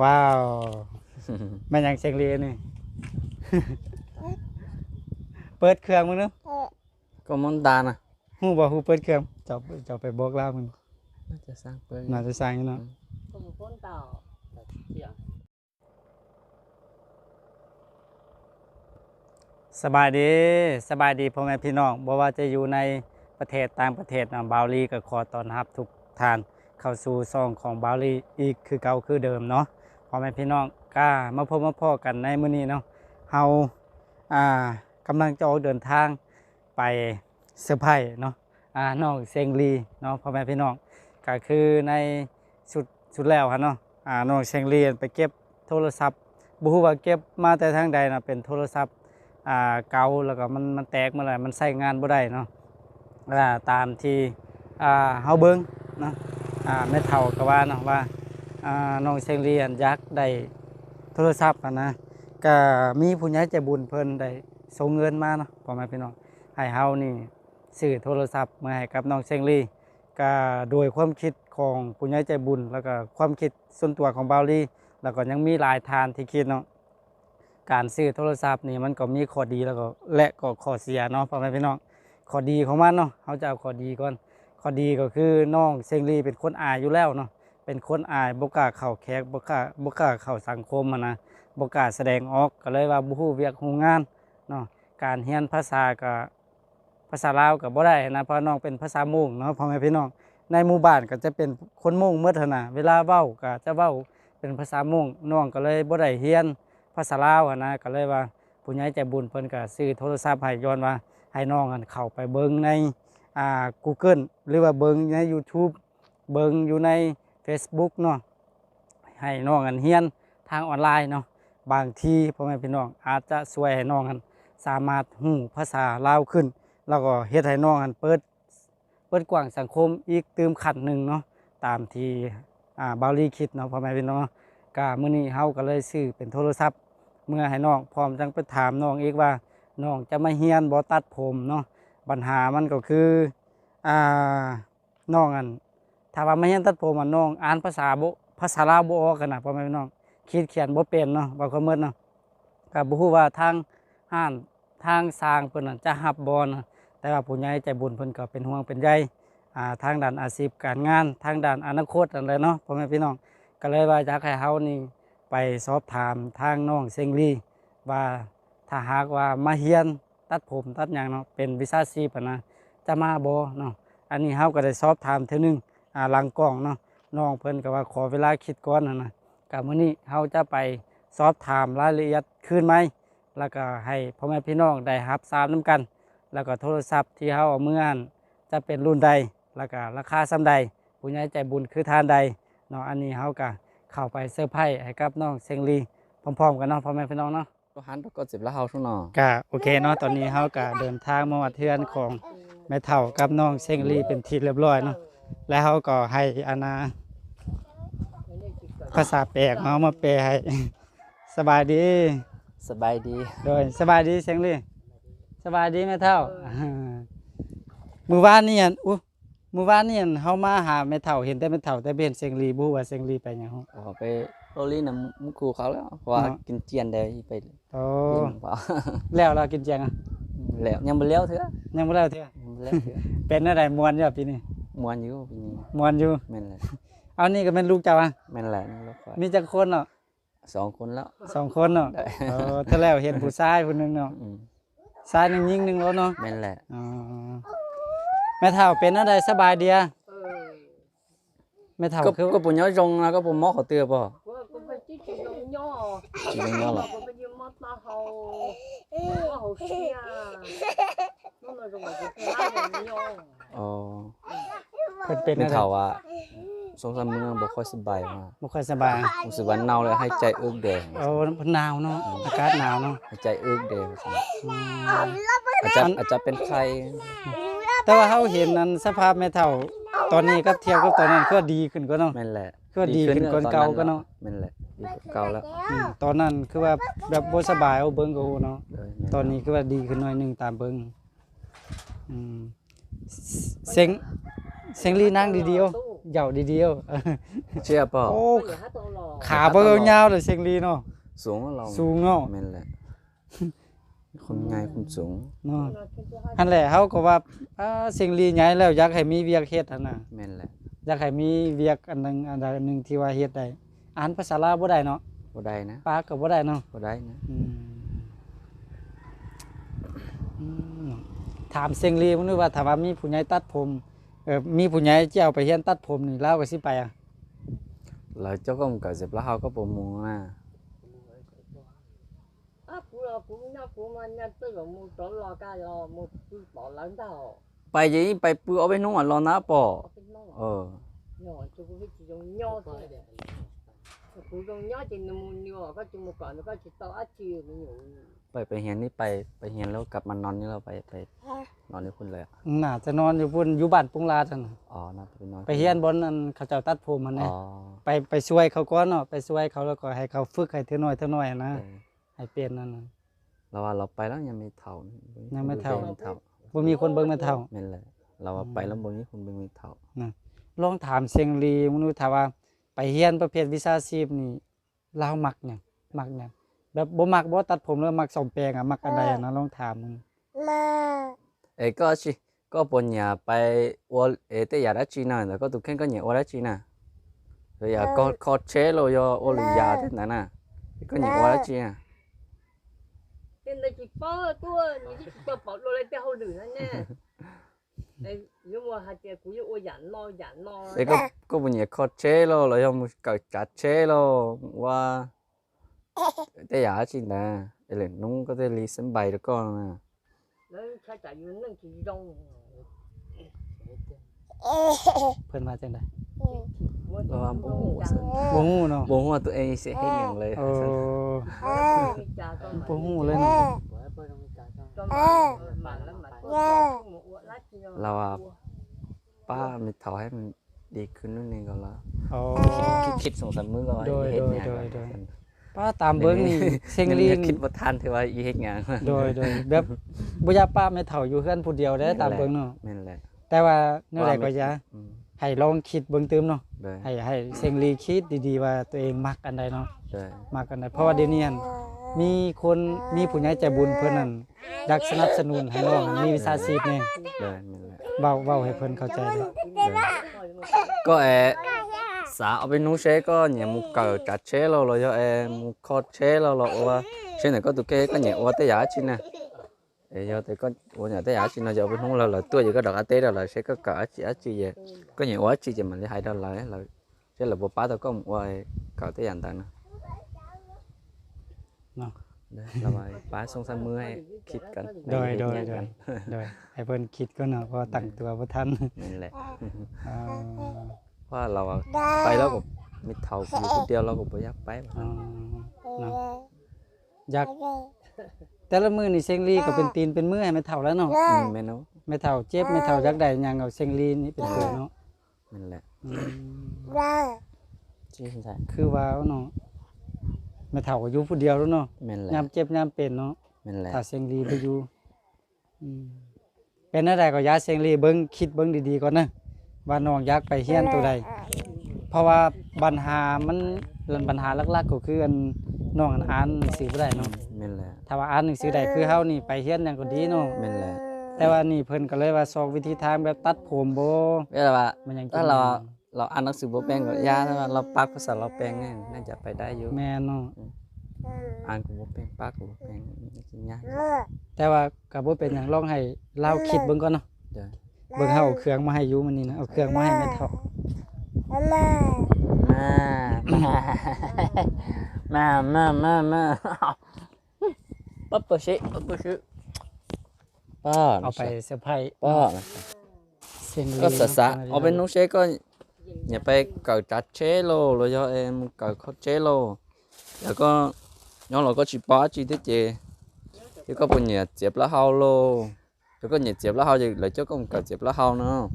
ว้าวแม่นยังเสียงลีนี่ เปิดเครื่องมึงเนาะก็มันดานะฮู้บ่ฮู้เปิดเครื่องเจ้าเจ้าไปบอกลาวมึงน่าจะสร้างเปิดน่าจะสร้างอยู่เนาะ không con tàu chuyện สบายดีสบายดีพ่อแม่พี่น้องบ่ว่าจะอยู่ในประเทศต่างประเทศนะบาวลีก็ขอต้อนรับทุกท่านเข้าสู่ซองของบาวลีอีกคือเก่าคือเดิมเนาะ พ่อแม่พี่น้องกล้ามาพบมาพ่อกันในมื้อนี้เนาะเฮาอ่ากำลังจะออกเดินทางไปเซอร์ไพรส์เนาะอ่าน้องเซงลีเนาะพ่อแม่พี่น้องก็คือในสุดสุดแล้วครับเนาะอ่าน้องเซงลีไปเก็บโทรศัพท์บ่ฮู้ว่าเก็บมาแต่ทางใดนะเป็นโทรศัพท์อ่าเก่าแล้วก็มันมันแตกเมื่อไหร่มันใช้งานบ่ได้เนาะอ่าตามที่อ่าเฮาเบิ่งเนาะอ่าแม่เฒ่าก็ว่าเนาะว่า น้องเซงเรียนยากษ์ได้โทรศัพท์อะนะก็มีผู้ใหญ่ใจบุญเพิ่นได้ส่งเงินมาเนาะพ่อแม่พี่น้องให้เฮานี่ซื้อโทรศัพท์มาให้กับน้องเซงรีก็โดยความคิดของผู้ใหญ่ใจบุญ แล้วก็ความคิดส่วนตัวของบาวลีแล้วก็ยังมีหลายทานที่คิดเนาะการซื้อโทรศัพท์นี่มันก็มีข้อดีแล้วก็และก็ข้อเสียเนาะพ่อแม่พี่น้องข้อดีของมันเนาะเขาจะเอาข้อดีก่อนข้อดีก็คือน้องเซงลีเป็นคนอายอยู่แล้วเนาะ เป็นคนอายบ่กล้าเข้าแขกบ่กล้าบ่กล้าเข้าสังคมอะนะบ่กล้าแสดงออกก็เลยว่าบ่ฮู้เวียกฮู้งานเนาะการเรียนภาษาก็ภาษาลาวก็บ่ได้นะเพราะน้องเป็นภาษามุ่งเนาะพ่อแม่พี่น้องในหมู่บ้านก็จะเป็นคนมุ่งหมดหั้นน่ะเวลาเว้าก็จะเว้าเป็นภาษามุ่งน้องก็เลยบ่ได้เรียนภาษาลาวอะนะก็เลยว่าผู้ใหญ่ใจบุญเพิ่นก็ซื้อโทรศัพท์ให้ย้อนว่าให้น้องอันเข้าไปเบิ่งในอ่า Google หรือว่าเบิ่งใน YouTube เบิ่งอยู่ใน Facebook เนาะให้น้องอันเรียนทางออนไลน์เนาะบางทีพ่อแม่พี่น้องอาจจะช่วยให้น้องอันสามารถฮู้ภาษาลาวขึ้น แล้วก็เฮ็ดให้น้องอันเปิดเปิดกว้างสังคมอีกตืมขันหนึ่งเนาะตามที่อ่าบาลีคิดเนาะพ่อแม่พี่น้องก็มื้อนี้เฮาก็เลยซื้อเป็นโทรศัพท์ เมื่อให้น้องพร้อมจังไปถามน้องอีกว่าน้องจะมาเฮียนบ่ตัดผมเนาะปัญหามันก็คืออ่าน้องอัน ถ้าว่ามาเฮียนตัดผมอะน้อง อ่านภาษาบภาษาลาวบ่ออกกันนะพ่อแม่พี่น้องคิดเขียนบ่เป็นเนาะว่าเขาหมดเนาะก็บ่ฮู้ว่าทางห้านทางสร้างเพิ่นน่ะจะรับบ่นะแต่ว่าผู้ใหญ่ใจบุญเพิ่นก็เป็นห่วงเป็นใยอ่าทางด้านอาชีพการงาน ทางด้านอนาคตนั่นแหละเนาะพ่อแม่พี่น้องก็เลยว่าอยากให้เฮานี่ไปสอบถามทางน้องเซงลีว่าถ้าหากว่ามาเฮียนตัดผมตัดหยังเนาะเป็นวิชาชีพนะจะมาบ่เนาะอันนี้เฮาก็ได้สอบถามเทื่อนึง อ่าหลังกล้องเนาะน้องเพิ่นก็ว่าขอเวลาคิดก่อนนะนะก็มื้อนี้เฮาจะไปสอบถามรายละเอียดคืนไหมแล้วก็ให้พ่อแม่พี่น้องได้รับทราบนํกัน แล้วก็โทรศัพท์ที่เฮาเอามืออันจะเป็นรุ่นใดแล้วก็ราคาส่าใดผู้ใหญ่ใจบุญคือทานใดเนาะอันนี้เฮาก็เข้าไปเซอร์ไพรส์ให้กับน้องเซงลีพร้อมๆกันเนาะพ่อแม่พี่น้องเนาะก็หันไปก็สิบแล้วเฮาช่วงหนอก็โอเคเนาะตอนนี้เฮาก็เดินทางมาวัดเทือนของแม่เฒ่ากับน้องเซงลีเป็นที่เรียบร้อยเนาะ แล้วเฮาก็ให้อานาภาษาแปลกเฮามาแปลให้ สบายดี สบายดีโดยสบายดีเซงลีสบายดีแม่เฒ่ามื้อวานนี่อันอุ๊มื้อวานนี่อันเฮามาหาแม่เฒ่าเห็นแต่แม่เฒ่าแต่บ่เห็นเซงลีบ่ฮู้ว่าเซงลีไปหยังเฮาออกไปโรลี่น้ำมุกูเขาแล้วเพราะว่าเนาะกินเจียนได้ไปโอ้เล่นเปล่าแล้วเรากินจังอะแล้วยังบ่เลี้ยวเถอะยังบ่แล้วเทื่อยังบ่เลี้ยวเถอะเป็นอะไรมวนอยู่ปีนี้ มวนอยู่ปีนี้มวนอยู่แม่นแหละเอานี่ก็เป็นลูกเจ้าอะแม่นแหละนี่แล้วก็มีจักคนเนาะสองคนแล้วสองคนเนาะได้เออถ้าแล้วเห็นผู้ชายผู้หนึงเนาะอืมชายหนึงหญิงหนึงแล้วเนาะแม่นแหละอ๋อแม่เฒ่าเป็นอะไรสบายดีอะแม่เฒ่าก็คือก็ปุ่นย้อยจงแล้วก็ปุ่นหมอเขาเตือป่ะ có phải chỉ chỉ dùng nhỏ จริงๆแล้วล่ะ có phải dùng mắt nó hầu nó hầu xia nó là dùng cái cái lá nhỏ อ๋อ เพิ่นเป็นไม่อะไรเท่าว่าสองสามมื้อบ่ค่อยสบายมากบ่ค่อยสบายรู้สึกว่าเน่าเลยให้ใจเอิกแดงโอ้เพิ่นหนาวเนาะอากาศหนาวเนาะให้ใจเอิกแดงอืมอาจจะอาจจะเป็นไข้แต่ว่าเฮาเห็นนั้นสภาพแม่เฒ่า ตอนนี้กับเทียบกับตอนนั้นคือว่าดีขึ้นกว่าเนาะแม่นแหละก็ดีขึ้นกว่าเก่าก็เนาะแม่นแหละดีกว่าเก่าแล้วอืมตอนนั้นคือว่าแบบบ่สบายเอาเบิ่งก็ฮู้เนาะ เลยแม่ตอนนี้คือว่าดีขึ้นหน่อยหนึงตามเบิ่งอืมเซ็ง เซ็งลีนั่งดีๆเอา tu เหยาดีเดียวเชื่อเปล่าโอ้ก็อย่าหาตัวหลอกขาเบิ่งยาวๆเลยเสียงลีเนาะสูงกว่าเราสูงเนาะแม่นแหละคนง่ายคนสูงเนาะอันแหละเฮาก็ว่าอ่าเสียงลีใหญ่แล้วอยากให้มีเวียกเฮ็ดหั่นน่ะแม่นแหละอยากให้มีเวียกอันหนึงอันใดอันหนึงที่ว่าเฮ็ดได้อ่านภาษาลาวบ่ได้เนาะบ่ได้นะปากก็บ่ได้เนาะบ่ได้นะอืมอืมถามเสียงลีมึงดูว่าถ้าว่ามีผู้ใหญ่ตัดผม เออมีผู้ใหญ่ที่เอาไปเฮียนตัดผมนี่ลาวก็สิไปอะเราเจ้าก็มันเกิดเสร็จแล้วเขาก็บ่มูนะ à phụ là phụ nhau phụ mà nhau tức là mua chỗ lo ca lo mua bỏ lớn đầu ไปอยังนี้ไปปื้อเอาไปนุ่งอะรอนะป่อ ở bên nó เออ nhỏ cho cô biết chỉ dùng nho thôi phụ dùng nho thì nó mua nho có chỉ một quả nó có chỉ to ít chiều nó nhiều ไปไปเฮียนนี่ไปไปเฮียนแล้วกลับมานอนนี่เราไปไปนอนที่คุณเลยอะน่าจะนอนอยู่พุ่นอยู่บ้านปุงลาซั่นน่ะอ๋อน่าจะไปนอนไปเฮียนบนอันเขาเจ้าตัดผมมันอ๋นะอไปไปช่วยเขาก่อนเนาะไปช่วยเขาแล้วก็ให้เขาฝึกให้เท่าน้อยเท่าน้อยนะเออให้เป็นนั่นน่ะเราว่าเราไปแล้วยังไม่เท่านี่ยังไม่เท่าไม่เท่าบ่มีคนเบิ่งแม่เฒ่าแม่นแหละเราว่าไปแล้วบนนี้คุณเป็นไม่เท่าลองถามเสียงลีมึงดูถ้าว่า ไปเฮียนประเภทวิชาชีพนี่ลาวมักหยังมักหยังแบบบ่มักบ่ตัดผมแล้วมักซ่อมแปลงอะมักอันใดอะนะลองถามมึงเอ้ยก็ชิก็ปนอย่าไปวัวเอแต่อย่าได้จีน่ะแต่ก็ตุกแค่ก็เหนียวได้จีน่ะแต่อย่าก็คอเชโลยโอลิยาที่นั่นน่ะก็เหนียวได้จีน่ะ trên đây chỉ bỏ tôi những cái tôi bỏ lô lên theo lửa nữa nha đây nhưng mà hạt tiền cũng như ôi giản lo giản lo เอ้ยก็ก็ปนอย่าคอเชโลเรายอมกัดจัดเชโลว่าแต่อย่าจีน่ะเอเลนุ่งก็ได้รีเซนใบแล้วก็นะ nó sai trả như nó chỉ rong เพิ่นว่าจังได๋เราว่าบ่ฮู้บ่ฮู้เนาะบ่ฮู้ว่าตัวเองสิเฮ็ดหยังเลยโอ้บ่ฮู้เลย nó เนาะ cho mà lắm mà เราว่าป้ามีเท่าให้มันดีขึ้นนิดนึงก็แล้วโอ้คิดคิดสองสามมื้อก็ว่าโดยเฮ็ดโดยหยังโดยก็โดย ป้าตามเบิ่งนี่เสียงลียังคิดบ่ทันที่ว่าอีเฮ็ดหยังโดยโดยแบบบ่อยากป้าแม่เฒ่าอยู่เฮือนผู้เดียวได้ตามเบิ่งเนาะแม่นแหละแต่ว่าแนวใดก็อย่าอืมให้ลองคิดเบิ่งเติมเนาะโดยให้ให้เสียงลีคิดดีๆว่าตัวเองมักอันใดเนาะ โดยมักอันใดเพราะว่าเดี๋ยวนี้หั่นมีคนมีผู้ใหญ่ใจบุญเพิ่นนั่น อยากสนับสนุนให้น้องมีวิชาชีพนี่โดยแม่นแหละเว้าเว้าให้เพิ่นเข้าใจเด้อก็แอสาเอาไปนูเชก็เนี่ยมูเกิดจัดเชโลโลยเอมูคอเชโลโลว่าเช่นก็ตุกเกก็เนี่ยว่าแต่ยาชินะเอ้ยแต่ก็ว่าเนี่ยแต่ยาชินะจะเอาไปนูเราเราตัวอยู่ก็ดอกอาเต้เราเชก็กะจิอาจิเยก็เนี่ยว่าจิจะมันให้ได้เลยเราเช่นเราบ่ป้าตัวก็ว่าเก่าแต่ยันตานะ เนาะ เด้อเราไปป้าสองสามมื้อให้คิดกันโดยโดยให้โดเฮ็ยดหงกันโดยให้เพิ่นคิดก่อนเนาะเพราะว่าตั้งตัวบ่ทันนั่นแหละอ่าเพราะเราอะไปแล้วก็มีเท่าอยู่คนเดียวเราก็บ่อยากไปอ๋อเนาะอยากแต่ละมื้อนี่เสียงลีก็เป็นตีนเป็นมือให้แม่เฒ่าแล้วเนาะอืมแม่นเนาะแม่เฒ่าเจ็บแม่เฒ่าอยากได้หยังเอาเสียงลีนี่เป็นตัวเนาะนั่นแหละอืมจริงใช่คือว่าเนาะ แม่เฒ่าก็อยู่ผู้เดียวแล้วเนาะแม่นแหละยามเจ็บยามเป็นเนาะแม่นแหละถ้าเสียงลีบ่อยู่อืมเป็นอะไรก็อยาเสียงลีเบิ่งคิดเบิ่งดีๆก่อนนะว่าน้องอยากไปเฮียนตัวใดเพราะว่าปัญหามันปัญหาหลักๆก็คืออันน้องอันอ่านหนังสือบ่ได้เนาะแม่นแหละถ้าว่าอ่านหนังสือได้คือเฮานี่ไปเฮียนหยังก็ดีเนาะแม่นแหละแต่ว่านี่เพิ่นก็เลยว่าซอกวิธีทางแบบตัดผมบ่เวลาว่ามันยังกิน ถ้าเรา เราอ่านหนังสือบ่เป็นก็ยาถ้าว่าเราปักภาษาเราเป็นไงน่าจะไปได้อยู่แม่นเนาะอ่านก็บ่เป็นปักก็บ่เป็นกินยากแต่ว่าก็บ่เป็นหยังลองให้เราคิดเบิ่งก่อนเนาะเด้อเบิ่งเฮาเอาเครื่องมาให้อยู่มื้อนี้นะเอาเครื่องมาให้แม่เฒ่ามามามามามาปั๊บปะชิปั๊บปะชิป้าเอาไปเซอร์ไพรส์ป้าเสียงลีก็สะสะนาเอาเป็นนุเชก็ อย่าไปเกิดจัดเชโล rồi cho em cởi khó chế lô rồi có nhóm là có chỉ bó chỉ thế chị chứ có bốn nhà chép lá hao lô chứ có nhà chép lá hao gì lại cho con cởi chép lá hao nữa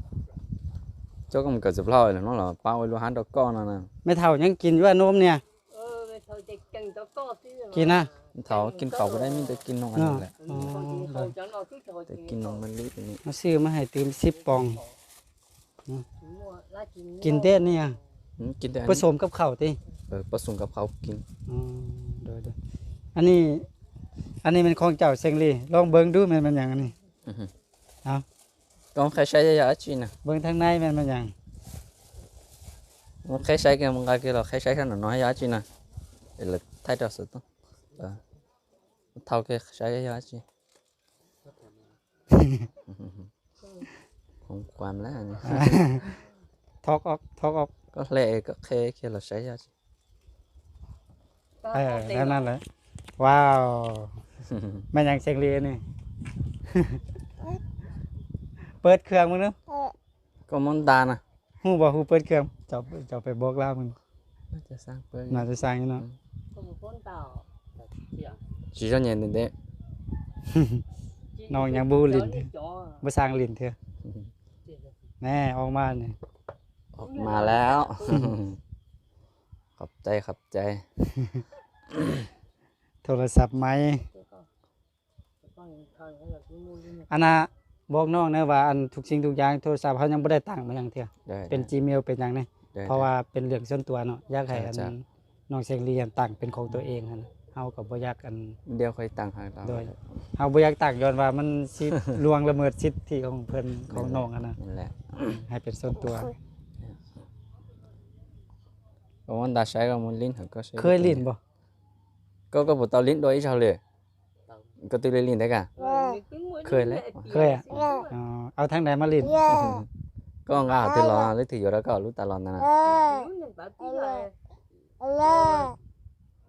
cho con cởi chép lá hao là nó là bao lô hắn đó con nè nè แม่เฒ่ายังกินอยู่ว่านมเนี่ย ờ mày thôi thì cần cho có tí rồi กินนะ thảo kinh khẩu cái đấy mình tới kinh nông ăn lẹ Ừ, thôi thì thôi cho nó chút thôi tới thì kinh nông mình lý thì มาซื้อมา ให้ตื่ม10ปอง mua lá lá chín กินเต้นนี่ยังอืมกินแต่อันผนี้สมกับข้าวติเออผสมกับเขากินอ๋อเดี๋ยวเดี๋ยวอันนี้ อันนี้เป็นของเจ้าเซงลีลองเบิ่งดูแม่นมันหยังอันนี้ก็ใครใช้ยาจีนนะเบิ่งทางในแม่นมันหยังมันใครใช้กันมันก็คือเราใครใช้ขนาดน้อยยาจีนนะเออท้ายเดียวสุดต้องเออเท่าแค่ใช้ยาจีนของความแล้วอันนี้ ทอกออกทอกออกก็เละก็แค่แค่เราใช้ยาจีน Tao เออ có แล้ว tiền นั่น rồi. แหละว้าวแม่นหยังเซงลีนี่เปิดเครื่องมึงเนาะก็มันดานะฮู้บ่ฮู้เปิดเครื่องเจ้าเจ้าไปบอกลาวมึงน่าจะสร้างเปิดน่าจะสร้างอยู่เนาะ Có một con tàu. จีจะเนี่ยเด็ก Chị Nó đi nhà chợ bu đi liền. chợ. บ่สร้างลิ้นเถอะแน่ออกมานี่ ออกมาแล้ว ขอบใจขอบใจ โทรศัพท์ไหม Cái con. Cái con thời hay là cái mua đi nè. อันน่ะบอกน้องเนอะว่าอันทุกสิ่งทุกอย่างโทรศัพท์เขายังบ่ได้ตั้งมาหยังเถอะได้เป็น Gmail เป็นหยังนี่ได้เพราะว่าเป็นเรื่องส่วนตัวเนาะอยากให้อันจ้ะน้องเซงลีอันตั้งเป็นของตัวเองหั่นน่ะเฮาก็บ่อยากอัน เดี๋ยวค่อยตั้งให้เราโดย เฮาบ่อยากตั้งย้อนว่ามันสิ ล่วงละเมิดสิทธิของเพิ่นของน้องอันน่ะนั่นแหละ ให้เป็นส่วนตัว ก็วันดาใช้ก็มันลิ้นหักก็ใช้เคยลิ้นบ่ก็ก็บ่ตอลิ้นโดยอีชาวเลยก็ตีเลยลิ้นได้กะ Rồi, cái mũi Khơi nó lẽ. lẹ kìa. Khơi à? Xịn quá. อ๋อเอาทางใดมาลิ้นก็งาที่รอเลยถืออยู่แล้วก็รู้ตลอดนะนะ Mũi này bảo tí là-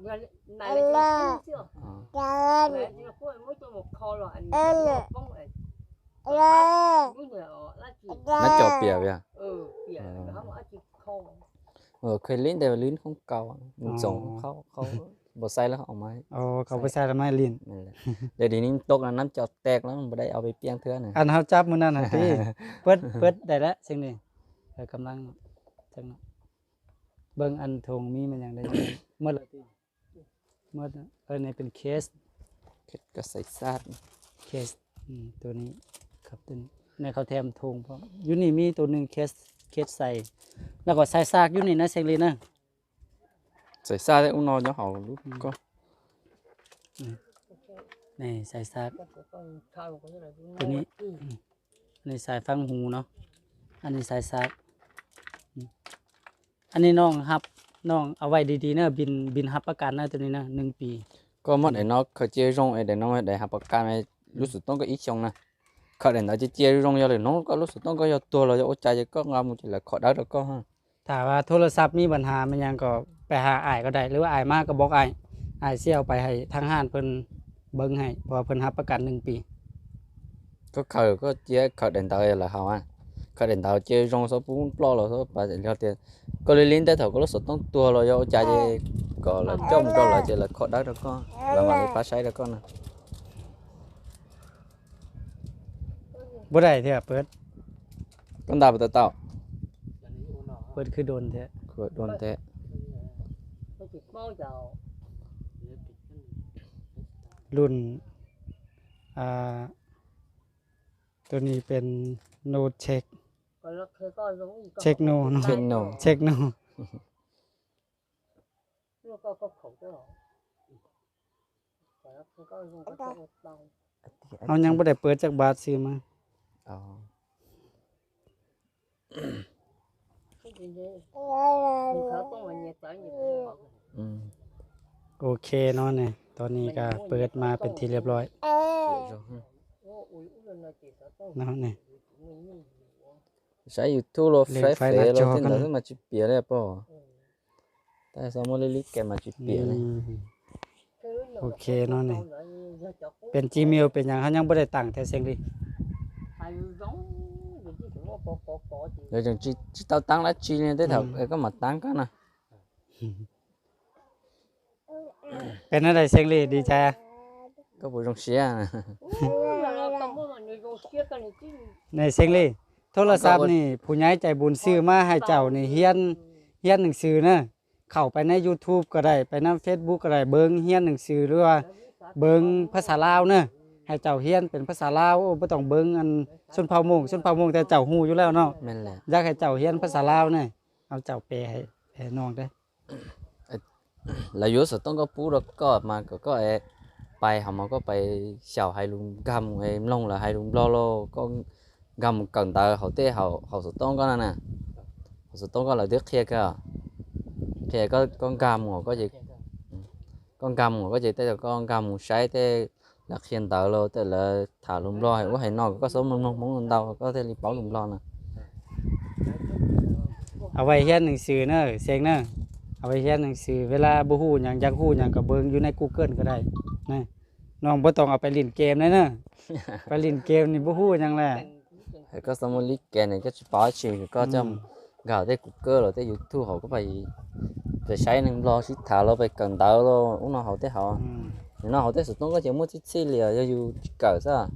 Nhà này là chị cũ chưa? อ๋อ Mẹ chị là cô ấy mới cho một kho rồi anh một bông này. Mũi này ở lá chị. น่าจบเปรียบอะ Ừ, kìa, nó mà chị kho. เออเคยลิ้นแต่ว่าลิ้นของเก่าอะมันส่งเขาเขาบ่ใส่แล้วเขาเอามาให้อ๋อเขาบ่ใส่ละไม้ลิ้นนั่นแหละเดี๋ยวนี้มันตกแล้วน้ำจอดแตกแล้วมันบ่ได้เอาไปเปียงเทื่อน่ะอันเฮาจับมื้อนั้นน่ะติเปิดเปิดได้แล้วสิ่งนี้เออกำลังจังเนาะเบิ่งอันทงมีมันหยังได้อยู่หมดแล้วติหมดแล้วเออนี่เป็นเคสเผ็ดก็ใส่ซาดเคสอืมตัวนี้ครับตัวนี้ในเขาแถมทงพร้อมอยู่นี่มีตัวหนึงเคส เคสใส่ แล้วก็ใส่ซากอยู่นี่นะเซงลีนะใส่ซาดได้อุ้งนอนจะเห่าลูกก็นี่ใส่ซาก Con của con kho một cái này cũng Cái ngon. ní. Ừ. อันนี้สายฟังหูเนาะอันนี้สายซักอืมอันนี้น้องครับน้องเอาไว้ดีๆเนอะบินบินรับประกันเนอะตัวนี้นะหนึ่งปี ก็มันไอ้นอกเขาเจียรงไอ้เด็กน้องไอ้เด็กหับปากกาไอ้รู้สึกต้องก็อีกชงนะ เขาเด็กน้อยจะเจียรงยาเลยน้องก็รู้สึกต้องก็ยาตัวเราจะโอ้ใจจะก็งามุจิละขอได้แล้วก็ฮะถ้าว่าโทรศัพท์มีปัญหามันหยังก็ไปหาอ้ายก็ได้ หรือว่าอ้ายมากก็บอกอ้ายอ้ายเสี่ยวไปให้ทางห้านเพิ่นเบิ่งให้เพราะว่าเพิ่นรับประกันหนึ่งปี ก็เขาก็เจียเขาเด็กตาย là hào à เขาเด็กตายเจียรง số bốn plo là số ba liền tiền có lên lên tới thầu có lúc số ต้องตัวเราจะใจจะก็ là trong ก็ là chỉ là khó ได้แล้วก็แล้วมาเลยพาใช้แล้วก็นะ บ่ได้เถอะเปิด con đào bờ tàu เปิดคือโดนแท้ của đồn thế Con chị bao giờ รุ่น อ่า ตัวนี้เป็นโนเช็ค còn nó khơi con giống như con Check khẩu no, của no. tay Check no. rồi. เช็คโน Nhưng mà con có khẩu đó rồi. Còn nó khơi con dùng cái cho một tay. เอายังบ่ได้เปิดจากบาทซื้อมา ờ Cái gì thế? Mình khởi con mà nhiệt tới nhiệt tới bỏ. ừ โอเคเนาะเนี่ยตอนนี้ก็เปิดมาเป็นที่เรียบร้อย vậy rồi ha. Ô, ui, ui, lần này chị sợ con. เนาะเนี่ย Mình nhìn. sai youtube lo Lên phải phải phải là lo cho tin con là mà chụp bìa đấy po tại sao mà lấy lít kèm mà chụp อื bìa này ม Cái đứa nào Ok, nó nó con này. con lại ra chọc cũng เป็น Gmail เป็นหยังเขายังบ่ได้ตั้งแต่เสียงดิ phải giống như chứ cũng có có có có chị. rồi chẳng chỉ chỉ tao tăng lá chi lên tới thầu Ừ. có mặt tăng cái nè เป็นอะไรเสียงดิดีใจอะ có bộ trong xe nè Ui, là nó cầm bút là người vô kia cái này chứ. ในเสียงดิโทรศัพท์นี่ผู้ใหญ่ใจบุญซื้อมาให้เจ้านี่เฮียนเฮียนหนังสือนะเข้าไปใน YouTube ก็ได้ ไปนำ Facebook ก็ได้เบิ่งเฮียนหนังสือหรือว่าเบิ่งภาษาลาวเนอะ ให้เจ้าเฮียนเป็นภาษาลาวโอ้บ่ต้องเบิ่งอันชนเผ่ามงชนเผ่ามงแต่เจ้าฮู้อยู่แล้วเนาะแม่นแหละอยากให้เจ้าเฮียนภาษาลาวนี่เอาเจ้าแปลให้ให้น้องได้ là yếu sở tông có phú đó có mà có có ẹ bài họ mà có bài xào hai luôn gầm em long là hai luôn lo lo con gầm cần tờ hậu tê hậu hậu sở tông có nè nè hậu sở tông có là đứa kia cơ kia có con gầm ngồi có gì con gầm ngồi có gì tê là con gầm ngồi sái tê là khiên tờ lo tê là thả luôn lo hay có hay nọ có số mông mông mông lên đâu có thể đi bảo luôn lo nè เอาไว้เฮียนหนังสือเด้อเสียงเด้อเอาไว้เฮียนหนังสือเวลาบ่ฮู้หยังอยากฮู้หยังก็เบิ่งอยู่ใน Google ก็ได้นะน้องบ่ต้องเอาไปเล่นเกมเลยเด้อไปเล่นเกมนี่บ่ฮู้หยังแหละ hay có số mông lít kè này cái bảo chỉ có trong gạo tới cục cơ rồi tới youtube họ có phải phải xây nên lo xí thả lo phải cần tao lo uống nó họ tới họ อืม nếu nó họ tới sự tốn có chỉ muốn chút xí lìa cho dù cỡ sao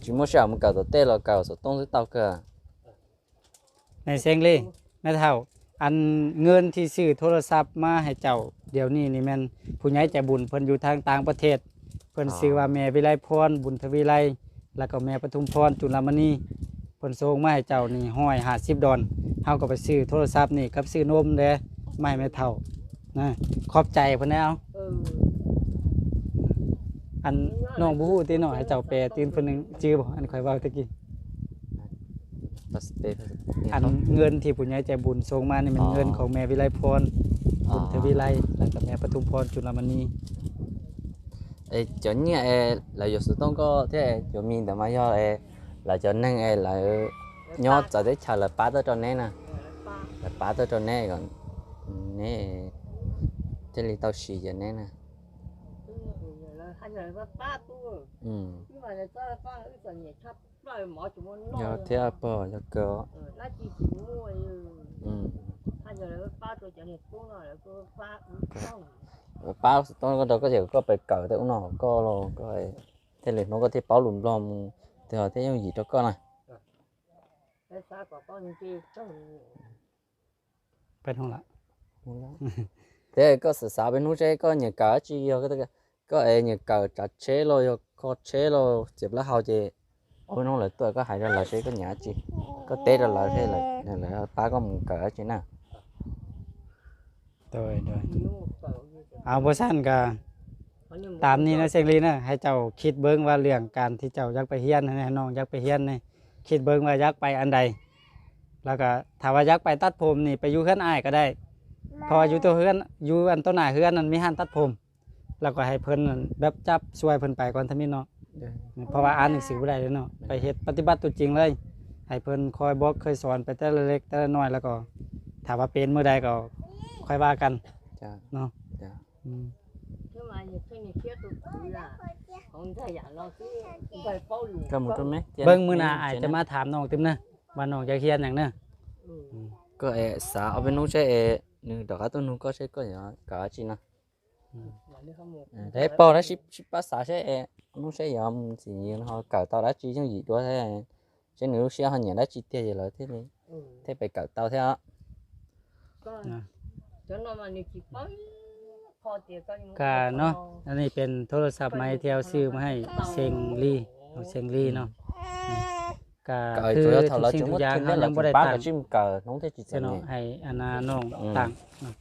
chỉ muốn sợ một cỡ tổ tê là cỡ sự tốn tới tao cơ ในเสียงเลยแม่เฒ่า อันเงินที่ซื้อโทรศัพท์มาให้เจ้าเดี๋ยวนี้นี่แม่นผู้ใหญ่ใจบุญเพิ่นอยู่ทางต่างประเทศ เพิ่นชื่อว่าแม่วิไลพรบุญทวีไลแล้วก็แม่ปทุมพรจุลามณีเพิ่นส่งมาให้เจ้านี่ห้อย50ดอนเฮาก็ไปซื้อโทรศัพท์นี่กับซื้อนมเด้ไม่แม่เฒ่านะขอบใจเพิ่นแน่เอา ừ อันน้องบ่ฮู้ติเนาะให้เจ้าแปลตื่นเพิ่นนึงชื่อบ่อันข่อยเว้าตะกี้ ta sẽ อันเงินที่ผู้ใหญ่ใจบุญส่งมานี่มันอ๋อเงินของแม่วิไลพรบุญทวี à ไลแล้วก็แม่ปทุมพรจุลามณี ê cho nhẹ ê là dù sự tốn có thế cho mình để mà do ê là cho nên ê là nhớ cho tới chờ là ba tới cho nên nè ba là ba tới cho nên còn nè thế là tao xì cho nên nè là hai người ba ba tuổi ừ nhưng mà là sao ba cái phần nhẹ thấp rồi mỗi chúng nó do thế à bò do cơ nó chỉ chỉ mua ừ hai người là ba tuổi chẳng hết cô nào là cô ba không báo tôi có đâu có thể có phải cỡ tới nó có lo có phải thế là nó có thể báo lùm lom thì họ thế những gì cho con này cái sao có con như kia không เป็นห้องละ thế có sự sao bên นู้นใช่ก็ nhà cỡ chi vô cái cái có ai nhà cỡ chặt chế lo vô có chế lo chụp lá hao chị ôi nó là tôi có hay ra là sẽ có nhà chị có tết ra là thế là là là ba có một cỡ chị nè โดยโดย nhiều một cỡ như thế เอาบ่ซั่นก็ Có nhưng mà ตามนี้นะเซงลีนะให้เจ้าคิดเบิ่งว่าเรื่องการที่เจ้าอยากไปเฮียนให้น้องอยากไปเฮียนนี่คิดเบิ่งว่าอยากไปอันใด แล้วก็ถ้าว่าอยากไปตัดผมนี่ไปอยู่เฮือนอ้ายก็ได้เพราะว่าอยู่ตัวเฮือนอยู่อันต้นหน้าเฮือนนั้นมีห้านตัดผม แล้วก็ให้เพิ่นนั่นแบบจับช่วยเพิ่นไปก่อนทมินเนาะเพราะว่าอ่านหนังสือบ่ได้เลยเนาะไปเฮ็ดปฏิบัติตัวจริงเลย ให้เพิ่นคอยบอกเคยสอนไปแต่ละเล็กแต่ละน้อยแล้วก็ถ้าว่าเป็นมื้อใดก็ค่อยว่ากัน Dạ, เนาะ dạ. อืม nhưng mà nhiều khi nhiều kia tôi cũng là không thể dạng nó cứ phải bao lù có một trăm mét เบิ่งมื้อหน้าอายจะมาถามน้องติมนะว่าน้องอยากเรียนหยังเด้อ ừ. có ai xã ở bên นู้นใช่เอนึกดอกตัวนู้นก็ใช่ก็อย่างกะจีนะ mà nếu không một đấy bao đó ship ship bắt xã ใช่เอนู้นใช่ยอมสิเขากะต ao đã chi trong gì đó thế chứ nếu xe họ nhận đã chi tiêu gì rồi thế này ừ. thế phải cỡ tao thế á con Dạ. cho nó mà nhiều chỉ bao kho tiền coi như ก็เนาะอันนี้เป็นโทรศัพท์ไม้เที่ยวซื้อมาให้เซงลีของเซงลีเนาะก็ cỡ คือ tụi nó ทุ thầu ก là สิ่ง chúng ทุก nó อย่าง chúng เขา nó ยั là งบ่ได้ bác ตั้ là ง chim cỡ nó thế chỉ เจ้า sao เนาะ này ให้อานาน้องตั้งเนาะ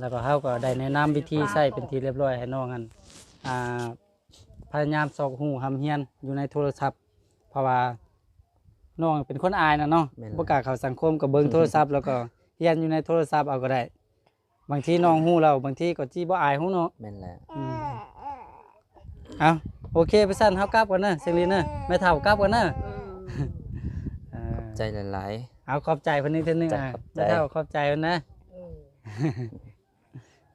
แล้วก็เฮาก็ได้แนะนำวิธีใช้เป็นที่เรียบร้อยให้น้องอันอ่าพยายามสอกหูหำเฮียนอยู่ในโทรศัพท์ เพราะว่าน้องเป็นคนอายนะเนาะแม่นล่ะบ่กล้าเข้าสังคมก็เบิ่งโทรศัพท์แล้วก็เฮียนอยู่ในโทรศัพท์เอาก็ได้ บางทีน้องฮู้แล้วบางทีก็จี้บ่อายฮู้เนาะ men là อืมเอาโอเคไปสั่นเฮากลับกันเนอะเซรีเนอะแม่เฒ่ากลับกันเนอะ ừ. เออ chay là lại เอาขอบใจเพิ่นนิดนึงจ้ะอะขอบใจแม่เฒ่าขอบใจเพิ่นนะ ừ.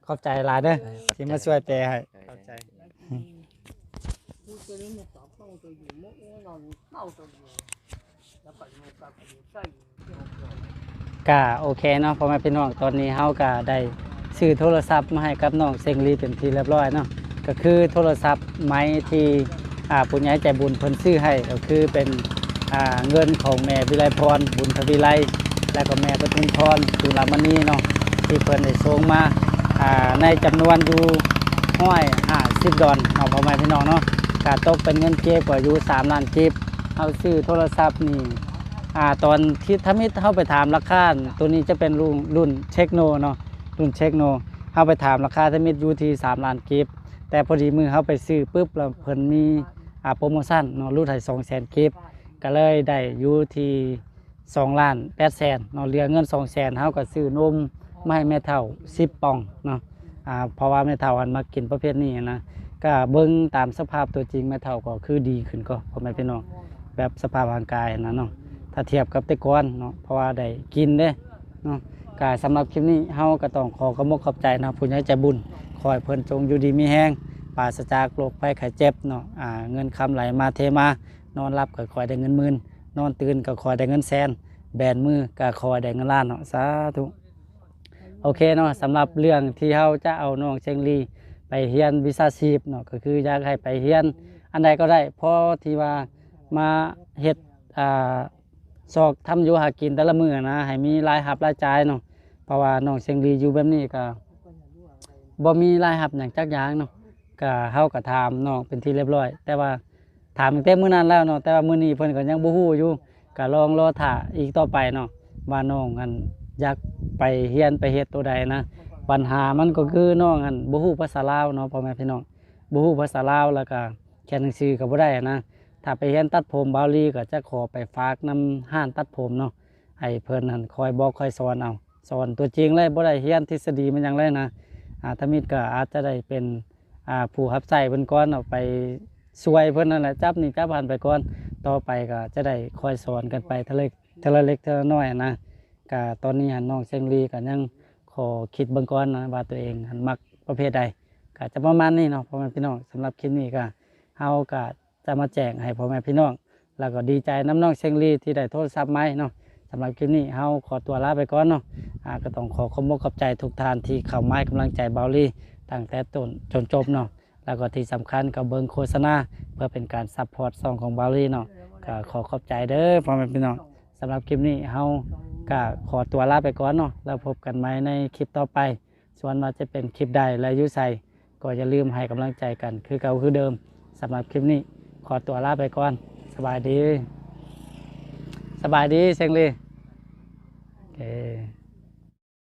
ขอบใจหลายเด้อที่มาช่วยแปลให้ขอบใจ Tôi chơi đến một tỏ không tôi dùng mỗi cái lòng sau tôi dùng nó phải một cặp phải một cây ก็โอเคเนาะพ่อแม่พี่น้องตอนนี้เฮาก็ได้ซื้อโทรศัพท์มาให้กับน้องเซงลีเป็นที่เรียบร้อยเนาะก็คือโทรศัพท์ไม้ที่อ่าผู้ใหญ่ใจบุญเพิ่นซื้อให้ก็คือเป็นอ่าเงินของแม่วิไลพรบุญทวีไลและก็แม่ปทุมพรจุลามณีเนาะที่เพิ่นได้ส่งมาอ่า ในจำนวนอยู่ห้อย50ดอนเนาะพ่อแม่พี่น้องเนาะกาตกเป็นเงินเก็บกว่าอยู่3ล้านเก็บเฮาซื้อโทรศัพท์นี่อ่าตอนที่ถ้ามิเฮาไปถามราคาตัวนี้จะเป็นรุ่นรุ่นเทคโนเนาะรุ่นเทคโนเฮาไปถามราคาถ้ามิอยู่ที่3ล้านเก็บแต่พอดีมือเฮาไปซื้อปุ๊บแล้วเพิ่นมีอ่าโปรโมชั่นเนาะรุ่นให้200,000เก็บก็เลยได้อยู่ที่2ล้าน8แสนเนาะเหลือเงิน2แสนเฮาก็ซื้อนม มาให้แม่เฒ่า10ป่องเนาะอ่าเพราะว่าแม่เฒ่าอันมากินประเภทนี้นะก็เบิ่งตามสภาพตัวจริงแม่เฒ่าก็คือดีขึ้นก็พ่อแม่พี่น้องแบบสภาพร่างกายนะเนาะถ้าเทียบกับแต่ก่อนเนาะเพราะว่าได้กินเด้เนาะก็สำหรับคลิปนี้เฮาก็ต้องขอกระมกขอบใจนะผู้ใหญ่ใจบุญขอให้เพิ่นจงอยู่ดีมีแห้งปราศจากโรคภัยไข้เจ็บเนาะอ่าเงินคำไหลมาเทมานอนรับก็ขอให้ได้เงินหมื่นนอนตื่นก็ขอให้ได้เงินแสนแบนมือก็ขอให้ได้เงินล้านเนาะสาธุ โอเคเนาะสำหรับเรื่องที่เฮาจะเอาน้องเชงลีไปเฮียนวิชาชีพเนาะก็คืออยากให้ไปเฮียน อันใดก็ได้เพราะที่ว่ามาเฮ็ดอ่าซอกทำอยู่หากินแต่ละมือนะให้มีรายรับรายจ่ายเนาะเพราะว่าน้องเชงรีอยู่แบบนี้ก็บ่มีรายรับหยังจักอย่างเนาะก็เฮาก็ถามน้องเป็นที่เรียบร้อย แต่ว่าถามตั้งแต่มื้อนั้นแล้วเนาะแต่ว่ามื้อนี้เพิ่นก็ยังบ่ฮู้อยู่ก็ลองรอท่าอีกต่อไปเนาะว่าน้องอัน อยากไปเฮียนไปเฮ็ดตัวใดนะปัญหามันก็คือน้องอันบ่ฮู้ภาษาลาวเนาะพ่อแม่พี่น้องบ่ฮู้ภาษาลาวแล้วก็เขียนหนังสือก็บ่ได้นะถ้าไปเรียนตัดผมบาลีก็จะขอไปฝากนำห้านตัดผมเนาะให้เพิ่นนั่นคอยบอกคอยสอนเอาสอนตัวจริงเลยบ่ได้เรียนทฤษฎีมันยังเลยนะอาถ้ามิดก็อาจจะได้เป็นอ่าผู้รับใช้เพิ่นก่อนเอาไปช่วยเพิ่นนั่นแหละจับนี่จับหันไปก่อนต่อไปก็จะได้คอยสอนกันไปทะเล็กเทะลเล็กทะละน้อยนะ ก็ตอนนี้หันน้องเซงลีก็ยังขอคิดเบิ่งก่อนนะว่าตัวเองหันมักประเภทใดก็จะประมาณนี้เนาะพ่อแม่พี่น้องสำหรับคลิปนี้ก็เฮาก็จะมาแจ้งให้พ่อแม่พี่น้อง แล้วก็ดีใจน้ำน้องเชงลีที่ได้โทรศัพท์ใหม่เนาะสำหรับคลิปนี้เฮาขอตัวลาไปก่อนเนาะก็ต้องขอขอบคุณขอบใจทุกท่านที่เข้ามาให้กำลังใจเบาลี่ตั้งแต่ต้นจนจบเนาะแล้วก็ที่สำคัญก็เบิงโฆษณาเพื่อเป็นการซัพพอร์ตซองของเบาลี่เนาะก็ขอขอบใจเด้อพ่อแม่พี่น้องสำหรับคลิปนี้เฮา ก็ขอตัวลาไปก่อนเนาะแล้วพบกันใหม่ในคลิปต่อไป ส่วนว่าจะเป็นคลิปใดและยุใส่ก็อย่าลืมให้กำลังใจกัน คือเก่าคือเดิมสำหรับคลิปนี้ ขอตัวลาไปก่อน สบายดี สบายดีเซงลีโอเค